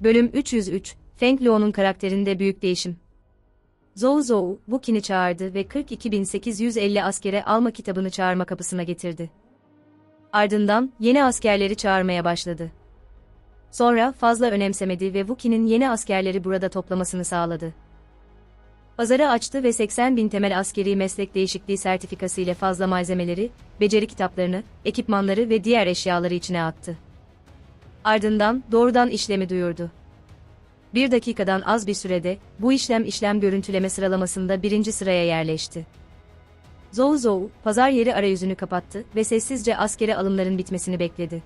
Bölüm 303, Feng Luo'nun karakterinde büyük değişim. Zhou Zhou, Wukin'i çağırdı ve 42.850 askere alma kitabını çağırma kapısına getirdi. Ardından, yeni askerleri çağırmaya başladı. Sonra fazla önemsemedi ve Wukin'in yeni askerleri burada toplamasını sağladı. Pazarı açtı ve 80 bin temel askeri meslek değişikliği sertifikası ile fazla malzemeleri, beceri kitaplarını, ekipmanları ve diğer eşyaları içine attı. Ardından doğrudan işlemi duyurdu. Bir dakikadan az bir sürede, bu işlem işlem görüntüleme sıralamasında birinci sıraya yerleşti. Zhou, pazar yeri arayüzünü kapattı ve sessizce askeri alımların bitmesini bekledi.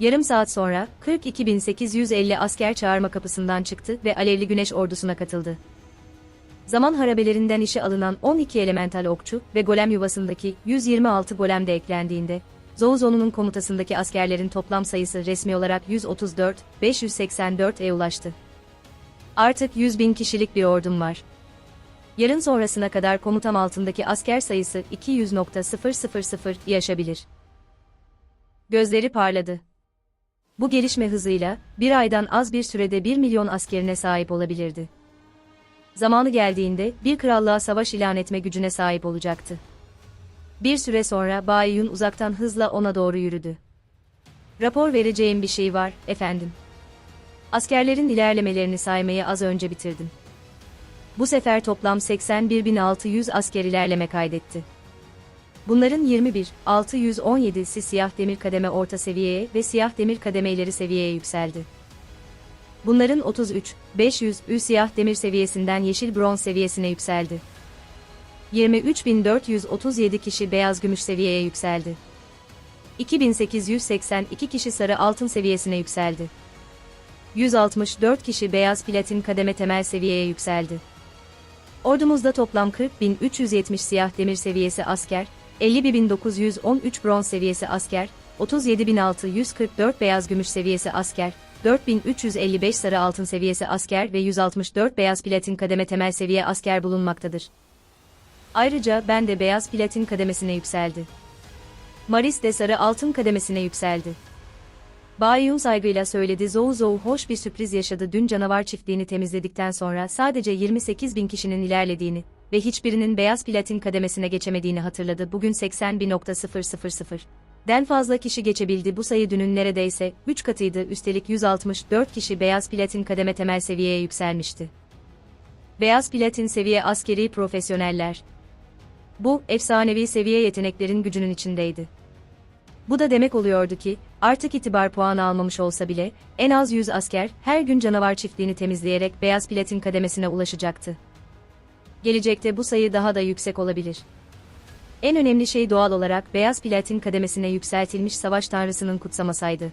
Yarım saat sonra, 42.850 asker çağırma kapısından çıktı ve Alevli Güneş ordusuna katıldı. Zaman harabelerinden işe alınan 12 elemental okçu ve golem yuvasındaki 126 golem de eklendiğinde, Zouzonu'nun komutasındaki askerlerin toplam sayısı resmi olarak 134, 584'e ulaştı. Artık 100 bin kişilik bir ordum var. Yarın sonrasına kadar komutam altındaki asker sayısı 200.000 yaşabilir. Gözleri parladı. Bu gelişme hızıyla, bir aydan az bir sürede 1 milyon askerine sahip olabilirdi. Zamanı geldiğinde, bir krallığa savaş ilan etme gücüne sahip olacaktı. Bir süre sonra Bay Yun uzaktan hızla ona doğru yürüdü. Rapor vereceğim bir şey var, efendim. Askerlerin ilerlemelerini saymayı az önce bitirdim. Bu sefer toplam 81.600 asker ilerleme kaydetti. Bunların 21, 617'si siyah demir kademe orta seviyeye ve siyah demir kademe ileri seviyeye yükseldi. Bunların 33, 500 ü siyah demir seviyesinden yeşil bronz seviyesine yükseldi. 23.437 kişi beyaz gümüş seviyeye yükseldi. 2882 kişi sarı altın seviyesine yükseldi. 164 kişi beyaz platin kademe temel seviyeye yükseldi. Ordumuzda toplam 40.370 siyah demir seviyesi asker, 50.913 bronz seviyesi asker, 37.644 beyaz gümüş seviyesi asker, 4355 sarı altın seviyesi asker ve 164 beyaz platin kademe temel seviye asker bulunmaktadır. Ayrıca ben de beyaz platin kademesine yükseldi. Maris de sarı altın kademesine yükseldi. Bayun saygıyla söyledi Zhou Zhou hoş bir sürpriz yaşadı dün canavar çiftliğini temizledikten sonra sadece 28 bin kişinin ilerlediğini ve hiçbirinin beyaz platin kademesine geçemediğini hatırladı bugün 80.000. Den fazla kişi geçebildi bu sayı dünün neredeyse 3 katıydı üstelik 164 kişi beyaz platin kademe temel seviyeye yükselmişti. Beyaz platin seviye askeri profesyoneller. Bu, efsanevi seviye yeteneklerin gücünün içindeydi. Bu da demek oluyordu ki, artık itibar puanı almamış olsa bile, en az 100 asker, her gün canavar çiftliğini temizleyerek beyaz platin kademesine ulaşacaktı. Gelecekte bu sayı daha da yüksek olabilir. En önemli şey doğal olarak beyaz platin kademesine yükseltilmiş savaş tanrısının kutsamasaydı.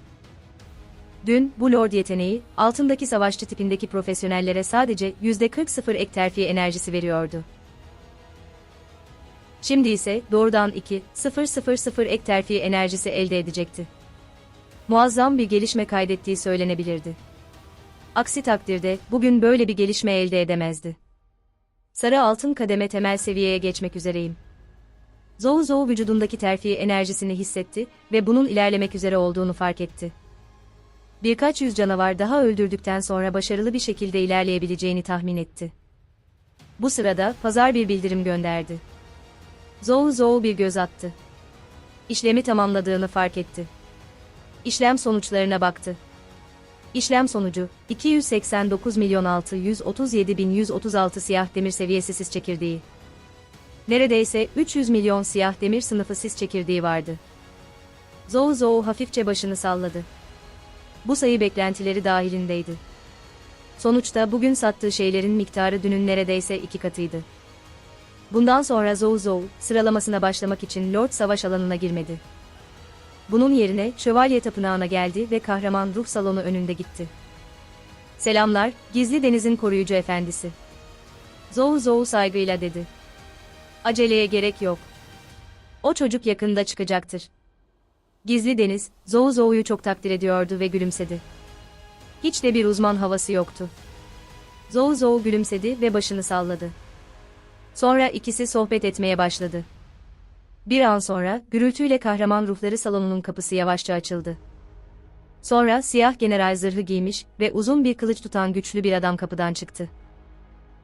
Dün, bu Lord yeteneği, altındaki savaşçı tipindeki profesyonellere sadece %40 ek terfi enerjisi veriyordu. Şimdi ise doğrudan 2.000 ek terfi enerjisi elde edecekti. Muazzam bir gelişme kaydettiği söylenebilirdi. Aksi takdirde bugün böyle bir gelişme elde edemezdi. Sarı altın kademe temel seviyeye geçmek üzereyim. Zhou Zhou vücudundaki terfi enerjisini hissetti ve bunun ilerlemek üzere olduğunu fark etti. Birkaç yüz canavar daha öldürdükten sonra başarılı bir şekilde ilerleyebileceğini tahmin etti. Bu sırada pazar bir bildirim gönderdi. Zhou Zhou bir göz attı. İşlemi tamamladığını fark etti. İşlem sonuçlarına baktı. İşlem sonucu 289 milyon 637 bin 136 siyah demir seviyesi sis çekirdeği. Neredeyse 300 milyon siyah demir sınıfı sis çekirdeği vardı. Zhou Zhou hafifçe başını salladı. Bu sayı beklentileri dahilindeydi. Sonuçta bugün sattığı şeylerin miktarı dünün neredeyse iki katıydı. Bundan sonra Zhou, sıralamasına başlamak için Lord Savaş alanına girmedi. Bunun yerine Şövalye Tapınağı'na geldi ve kahraman ruh salonu önünde gitti. Selamlar, Gizli Deniz'in koruyucu efendisi. Zhou saygıyla dedi. Aceleye gerek yok. O çocuk yakında çıkacaktır. Gizli Deniz, Zhou Zhou'yu çok takdir ediyordu ve gülümsedi. Hiç de bir uzman havası yoktu. Zhou gülümsedi ve başını salladı. Sonra ikisi sohbet etmeye başladı. Bir an sonra, gürültüyle kahraman ruhları salonunun kapısı yavaşça açıldı. Sonra siyah general zırhı giymiş ve uzun bir kılıç tutan güçlü bir adam kapıdan çıktı.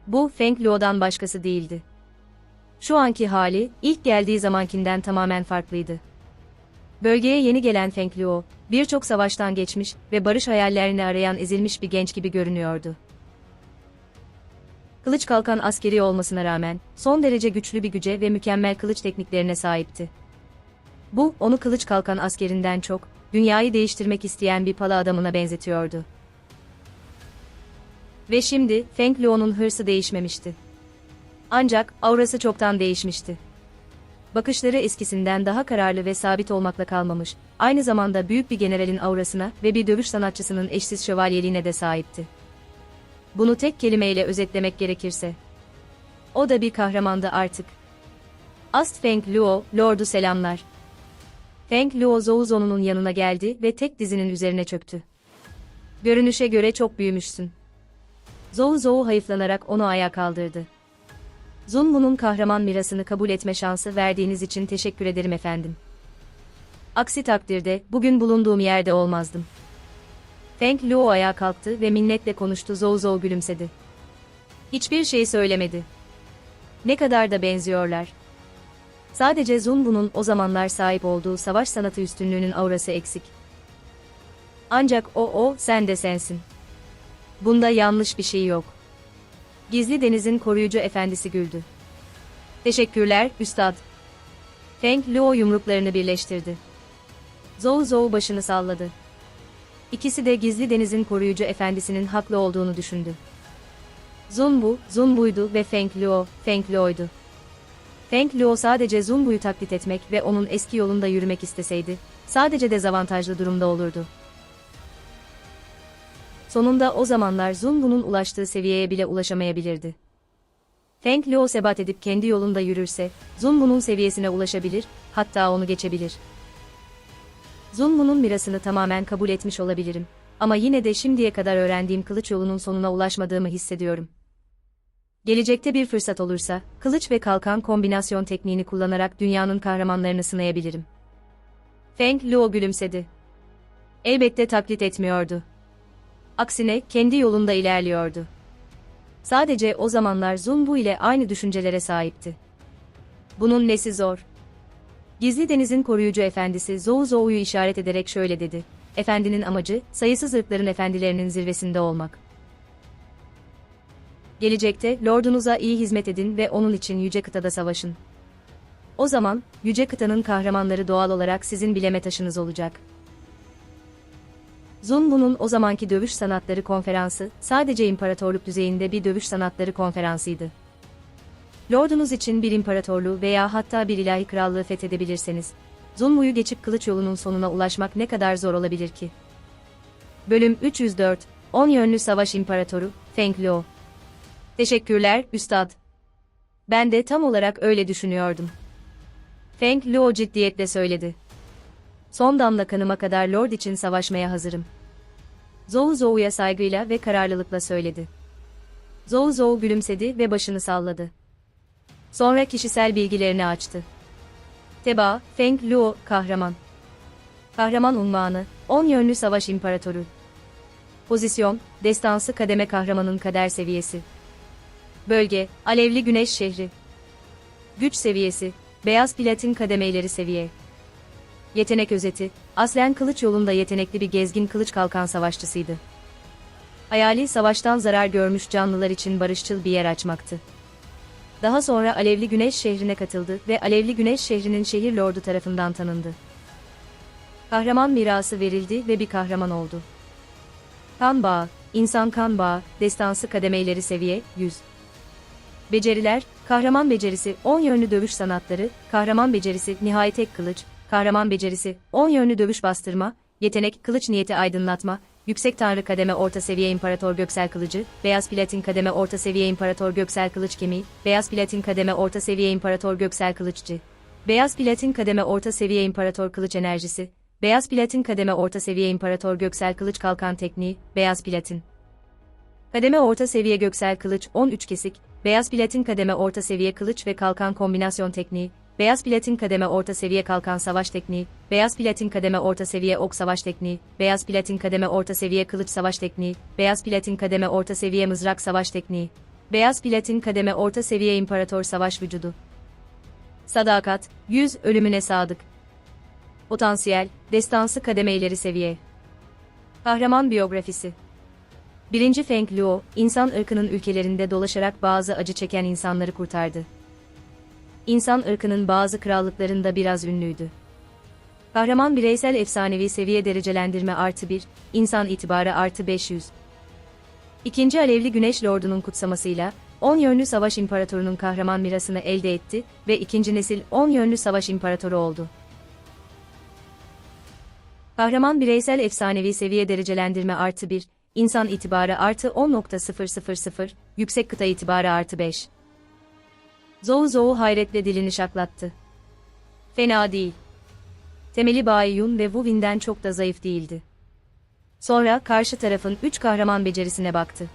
Bu Feng Luo'dan başkası değildi. Şu anki hali, ilk geldiği zamankinden tamamen farklıydı. Bölgeye yeni gelen Feng Luo, birçok savaştan geçmiş ve barış hayallerini arayan ezilmiş bir genç gibi görünüyordu. Kılıç kalkan askeri olmasına rağmen, son derece güçlü bir güce ve mükemmel kılıç tekniklerine sahipti. Bu, onu kılıç kalkan askerinden çok, dünyayı değiştirmek isteyen bir pala adamına benzetiyordu. Ve şimdi, Feng Luo'nun hırsı değişmemişti. Ancak, aurası çoktan değişmişti. Bakışları eskisinden daha kararlı ve sabit olmakla kalmamış, aynı zamanda büyük bir generalin aurasına ve bir dövüş sanatçısının eşsiz şövalyeliğine de sahipti. Bunu tek kelimeyle özetlemek gerekirse. O da bir kahramandı artık. Ast Feng Luo, Lord'u selamlar. Feng Luo Zhou yanına geldi ve tek dizinin üzerine çöktü. Görünüşe göre çok büyümüşsün. Zhou Zhou hayıflanarak onu ayağa kaldırdı. Zunmu'nun kahraman mirasını kabul etme şansı verdiğiniz için teşekkür ederim efendim. Aksi takdirde, bugün bulunduğum yerde olmazdım. Feng Luo ayağa kalktı ve minnetle konuştu Zhou Zhou gülümsedi. Hiçbir şey söylemedi. Ne kadar da benziyorlar. Sadece Zunbu'nun o zamanlar sahip olduğu savaş sanatı üstünlüğünün aurası eksik. Ancak o o, sen de sensin. Bunda yanlış bir şey yok. Gizli Deniz'in koruyucu efendisi güldü. Teşekkürler, üstad. Feng Luo yumruklarını birleştirdi. Zhou Zhou başını salladı. İkisi de Gizli Deniz'in koruyucu efendisinin haklı olduğunu düşündü. Zunbu, Zunbu'ydu ve Feng Luo, Feng Luo'ydu. Feng Luo sadece Zunbu'yu taklit etmek ve onun eski yolunda yürümek isteseydi, sadece dezavantajlı durumda olurdu. Sonunda o zamanlar Zunbu'nun ulaştığı seviyeye bile ulaşamayabilirdi. Feng Luo sebat edip kendi yolunda yürürse, Zunbu'nun seviyesine ulaşabilir, hatta onu geçebilir. Zunmu'nun mirasını tamamen kabul etmiş olabilirim. Ama yine de şimdiye kadar öğrendiğim kılıç yolunun sonuna ulaşmadığımı hissediyorum. Gelecekte bir fırsat olursa, kılıç ve kalkan kombinasyon tekniğini kullanarak dünyanın kahramanlarını sınayabilirim. Feng Luo gülümsedi. Elbette taklit etmiyordu. Aksine kendi yolunda ilerliyordu. Sadece o zamanlar Zunbu ile aynı düşüncelere sahipti. Bunun nesi zor? Gizli Deniz'in koruyucu efendisi Zhou Zhou'yu işaret ederek şöyle dedi. Efendinin amacı, sayısız ırkların efendilerinin zirvesinde olmak. Gelecekte, Lordunuza iyi hizmet edin ve onun için Yüce Kıtada savaşın. O zaman, Yüce Kıtanın kahramanları doğal olarak sizin bileme taşınız olacak. Zunbu'nun o zamanki dövüş sanatları konferansı, sadece imparatorluk düzeyinde bir dövüş sanatları konferansıydı. Lordunuz için bir imparatorluğu veya hatta bir ilahi krallığı fethedebilirseniz, Zunmu'yu geçip kılıç yolunun sonuna ulaşmak ne kadar zor olabilir ki? Bölüm 304 10 Yönlü Savaş İmparatoru, Feng Luo Teşekkürler, Üstad. Ben de tam olarak öyle düşünüyordum. Feng Luo ciddiyetle söyledi. Son damla kanıma kadar Lord için savaşmaya hazırım. Zhou Zhou'ya saygıyla ve kararlılıkla söyledi. Zhou Zhou gülümsedi ve başını salladı. Sonra kişisel bilgilerini açtı. Teba, Feng Luo, kahraman. Kahraman unvanı, 10 yönlü savaş imparatoru. Pozisyon, destansı kademe kahramanın kader seviyesi. Bölge, alevli güneş şehri. Güç seviyesi, beyaz platin kademeleri seviye. Yetenek özeti, aslen kılıç yolunda yetenekli bir gezgin kılıç kalkan savaşçısıydı. Hayali savaştan zarar görmüş canlılar için barışçıl bir yer açmaktı. Daha sonra Alevli Güneş şehrine katıldı ve Alevli Güneş şehrinin şehir lordu tarafından tanındı. Kahraman mirası verildi ve bir kahraman oldu. Kan bağı, insan kan bağı, destansı kademeleri seviye 100. Beceriler, kahraman becerisi 10 yönlü dövüş sanatları, kahraman becerisi nihai tek kılıç, kahraman becerisi 10 yönlü dövüş bastırma, yetenek kılıç niyeti aydınlatma, Yüksek Tanrı kademe orta seviye İmparator Göksel Kılıcı, Beyaz Platin kademe orta seviye İmparator Göksel Kılıç Kemiği, Beyaz Platin kademe orta seviye İmparator Göksel Kılıççı, Beyaz Platin kademe orta seviye İmparator Kılıç Enerjisi, Beyaz Platin kademe orta seviye İmparator Göksel Kılıç Kalkan Tekniği, Beyaz Platin. Kademe orta seviye Göksel Kılıç 13 kesik, Beyaz Platin kademe orta seviye kılıç ve kalkan kombinasyon tekniği, beyaz platin kademe orta seviye kalkan savaş tekniği, beyaz platin kademe orta seviye ok savaş tekniği, beyaz platin kademe orta seviye kılıç savaş tekniği, beyaz platin kademe orta seviye mızrak savaş tekniği, beyaz platin kademe orta seviye imparator savaş vücudu. Sadakat, 100 ölümüne sadık. Potansiyel, destansı kademe ileri seviye. Kahraman biyografisi. 1. Feng Luo, insan ırkının ülkelerinde dolaşarak bazı acı çeken insanları kurtardı. İnsan ırkının bazı krallıklarında biraz ünlüydü. Kahraman bireysel efsanevi seviye derecelendirme artı 1, insan itibarı artı 500. İkinci Alevli Güneş Lordu'nun kutsamasıyla, 10 yönlü savaş imparatorunun kahraman mirasını elde etti ve ikinci nesil 10 yönlü savaş imparatoru oldu. Kahraman bireysel efsanevi seviye derecelendirme artı 1, insan itibarı artı 10.000, yüksek kıta itibarı artı 5. Zou Zou hayretle dilini şaklattı. Fena değil. Temeli Bai Yun ve Wu Win'den çok da zayıf değildi. Sonra karşı tarafın 3 kahraman becerisine baktı.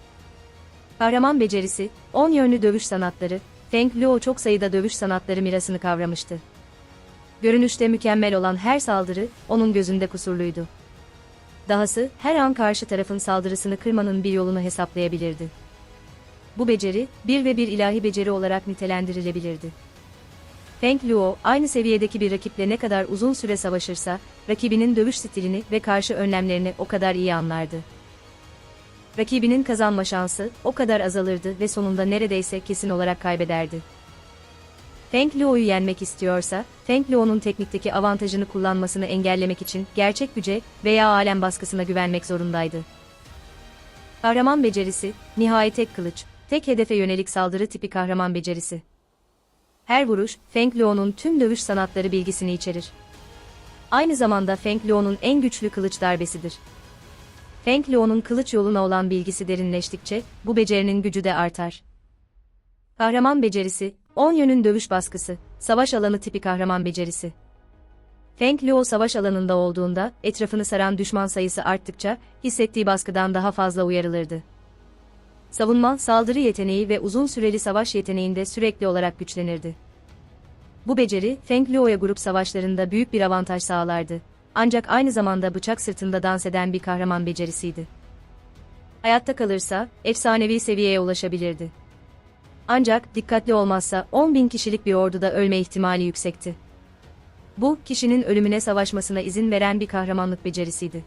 Kahraman becerisi, 10 yönlü dövüş sanatları, Feng Luo çok sayıda dövüş sanatları mirasını kavramıştı. Görünüşte mükemmel olan her saldırı, onun gözünde kusurluydu. Dahası, her an karşı tarafın saldırısını kırmanın bir yolunu hesaplayabilirdi. Bu beceri, bir ve bir ilahi beceri olarak nitelendirilebilirdi. Feng Luo, aynı seviyedeki bir rakiple ne kadar uzun süre savaşırsa, rakibinin dövüş stilini ve karşı önlemlerini o kadar iyi anlardı. Rakibinin kazanma şansı o kadar azalırdı ve sonunda neredeyse kesin olarak kaybederdi. Feng Luo'yu yenmek istiyorsa, Feng Luo'nun teknikteki avantajını kullanmasını engellemek için gerçek güce veya alem baskısına güvenmek zorundaydı. Kahraman becerisi, nihai tek kılıç, tek hedefe yönelik saldırı tipi kahraman becerisi. Her vuruş, Feng Luo'nun tüm dövüş sanatları bilgisini içerir. Aynı zamanda Feng Luo'nun en güçlü kılıç darbesidir. Feng Luo'nun kılıç yoluna olan bilgisi derinleştikçe, bu becerinin gücü de artar. Kahraman becerisi, 10 yönün dövüş baskısı, savaş alanı tipi kahraman becerisi. Feng Luo savaş alanında olduğunda, etrafını saran düşman sayısı arttıkça, hissettiği baskıdan daha fazla uyarılırdı. Savunma, saldırı yeteneği ve uzun süreli savaş yeteneğinde sürekli olarak güçlenirdi. Bu beceri, Feng Luo'ya grup savaşlarında büyük bir avantaj sağlardı. Ancak aynı zamanda bıçak sırtında dans eden bir kahraman becerisiydi. Hayatta kalırsa, efsanevi seviyeye ulaşabilirdi. Ancak dikkatli olmazsa 10 bin kişilik bir orduda ölme ihtimali yüksekti. Bu, kişinin ölümüne savaşmasına izin veren bir kahramanlık becerisiydi.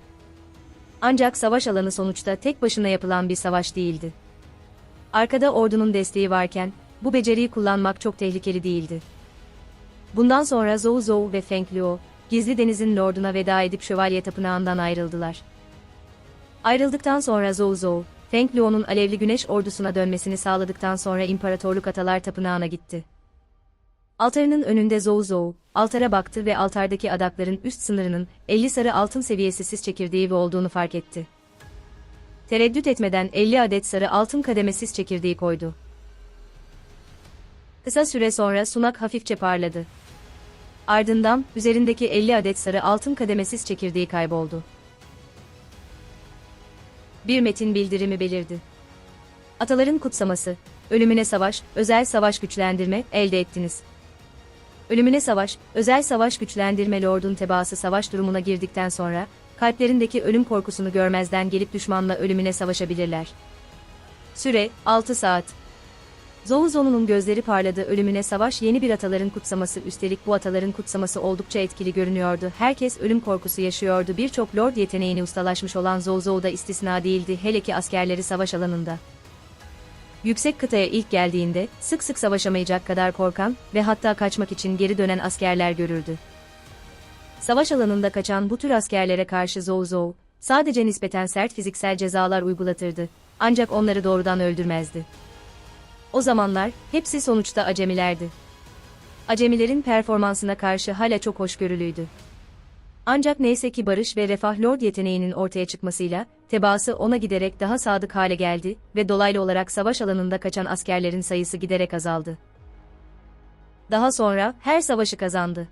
Ancak savaş alanı sonuçta tek başına yapılan bir savaş değildi. Arkada ordunun desteği varken, bu beceriyi kullanmak çok tehlikeli değildi. Bundan sonra Zhou Zhou ve Feng Luo, Gizli Deniz'in lorduna veda edip Şövalye Tapınağı'ndan ayrıldılar. Ayrıldıktan sonra Zhou Zhou, Feng Luo'nun alevli güneş ordusuna dönmesini sağladıktan sonra İmparatorluk Atalar Tapınağı'na gitti. Altarının önünde Zhou Zhou, altara baktı ve altardaki adakların üst sınırının 50 sarı altın seviyesi sis çekirdeği ve olduğunu fark etti. Tereddüt etmeden 50 adet sarı altın kademesiz çekirdeği koydu. Kısa süre sonra sunak hafifçe parladı. Ardından, üzerindeki 50 adet sarı altın kademesiz çekirdeği kayboldu. Bir metin bildirimi belirdi. Ataların kutsaması, ölümüne savaş, özel savaş güçlendirme elde ettiniz. Ölümüne savaş, özel savaş güçlendirme lordun tebaası savaş durumuna girdikten sonra, kalplerindeki ölüm korkusunu görmezden gelip düşmanla ölümüne savaşabilirler. Süre, 6 saat. Zouzo'nun gözleri parladı ölümüne savaş yeni bir ataların kutsaması üstelik bu ataların kutsaması oldukça etkili görünüyordu. Herkes ölüm korkusu yaşıyordu. Birçok lord yeteneğini ustalaşmış olan Zouzo da istisna değildi hele ki askerleri savaş alanında. Yüksek kıtaya ilk geldiğinde sık sık savaşamayacak kadar korkan ve hatta kaçmak için geri dönen askerler görüldü. Savaş alanında kaçan bu tür askerlere karşı Zouzo sadece nispeten sert fiziksel cezalar uygulatırdı. Ancak onları doğrudan öldürmezdi. O zamanlar, hepsi sonuçta acemilerdi. Acemilerin performansına karşı hala çok hoşgörülüydü. Ancak neyse ki barış ve refah lord yeteneğinin ortaya çıkmasıyla, tebaası ona giderek daha sadık hale geldi ve dolaylı olarak savaş alanında kaçan askerlerin sayısı giderek azaldı. Daha sonra, her savaşı kazandı.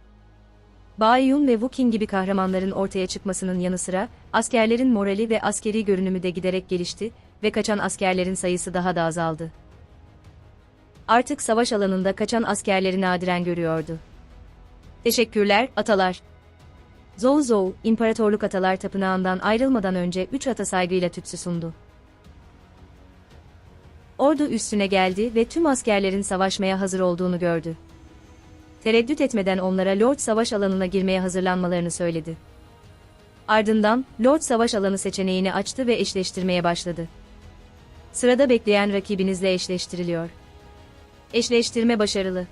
Baiyun ve Wuking gibi kahramanların ortaya çıkmasının yanı sıra, askerlerin morali ve askeri görünümü de giderek gelişti ve kaçan askerlerin sayısı daha da azaldı. Artık savaş alanında kaçan askerleri nadiren görüyordu. Teşekkürler, atalar. Zou Zou, İmparatorluk Atalar Tapınağı'ndan ayrılmadan önce üç ata saygıyla tütsü sundu. Ordu üstüne geldi ve tüm askerlerin savaşmaya hazır olduğunu gördü. Tereddüt etmeden onlara Lord Savaş alanına girmeye hazırlanmalarını söyledi. Ardından, Lord Savaş alanı seçeneğini açtı ve eşleştirmeye başladı. Sırada bekleyen rakibinizle eşleştiriliyor. Eşleştirme başarılı.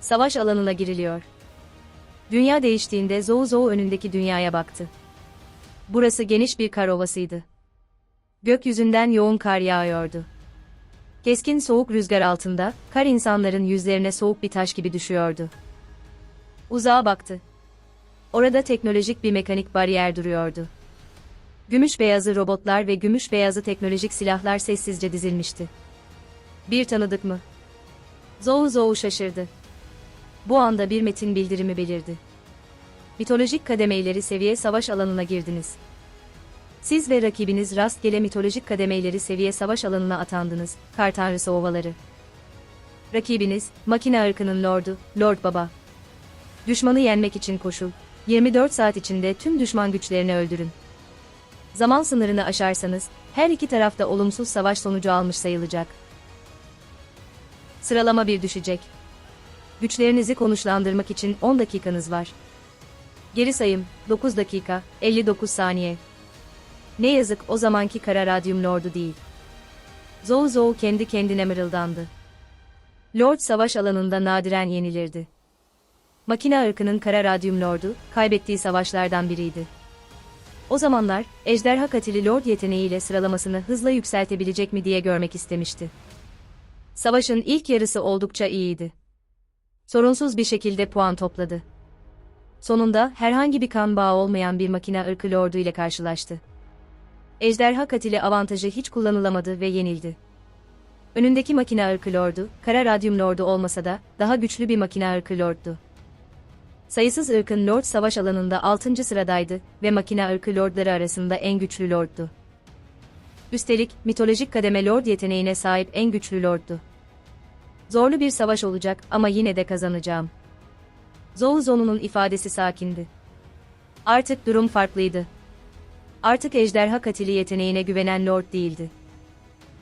Savaş alanına giriliyor. Dünya değiştiğinde Zou Zou önündeki dünyaya baktı. Burası geniş bir kar ovasıydı. Gökyüzünden yoğun kar yağıyordu. Keskin soğuk rüzgar altında, kar insanların yüzlerine soğuk bir taş gibi düşüyordu. Uzağa baktı. Orada teknolojik bir mekanik bariyer duruyordu. Gümüş beyazı robotlar ve gümüş beyazı teknolojik silahlar sessizce dizilmişti. Bir tanıdık mı? Zou Zou şaşırdı. Bu anda bir metin bildirimi belirdi. Mitolojik kademe ileri seviye savaş alanına girdiniz. Siz ve rakibiniz rastgele mitolojik kademe ileri seviye savaş alanına atandınız, kar tanrısı ovaları. Rakibiniz, makine ırkının lordu, Lord Baba. Düşmanı yenmek için koşul. 24 saat içinde tüm düşman güçlerini öldürün. Zaman sınırını aşarsanız, her iki tarafta olumsuz savaş sonucu almış sayılacak. Sıralama bir düşecek. Güçlerinizi konuşlandırmak için 10 dakikanız var. Geri sayım, 9 dakika, 59 saniye. Ne yazık o zamanki kara radyum lordu değil. Zou Zou kendi kendine mırıldandı. Lord savaş alanında nadiren yenilirdi. Makine ırkının kara radyum lordu, kaybettiği savaşlardan biriydi. O zamanlar, ejderha katili lord yeteneğiyle sıralamasını hızla yükseltebilecek mi diye görmek istemişti. Savaşın ilk yarısı oldukça iyiydi. Sorunsuz bir şekilde puan topladı. Sonunda herhangi bir kan bağı olmayan bir makine ırkı lordu ile karşılaştı. Ejderha katili avantajı hiç kullanılamadı ve yenildi. Önündeki makine ırkı lordu, kara radyum lordu olmasa da daha güçlü bir makine ırkı lorddu. Sayısız ırkın lord savaş alanında 6. sıradaydı ve makine ırkı lordları arasında en güçlü lorddu. Üstelik mitolojik kademe lord yeteneğine sahip en güçlü lorddu. Zorlu bir savaş olacak ama yine de kazanacağım. Zou Zou'nun ifadesi sakindi. Artık durum farklıydı. Artık ejderha katili yeteneğine güvenen lord değildi.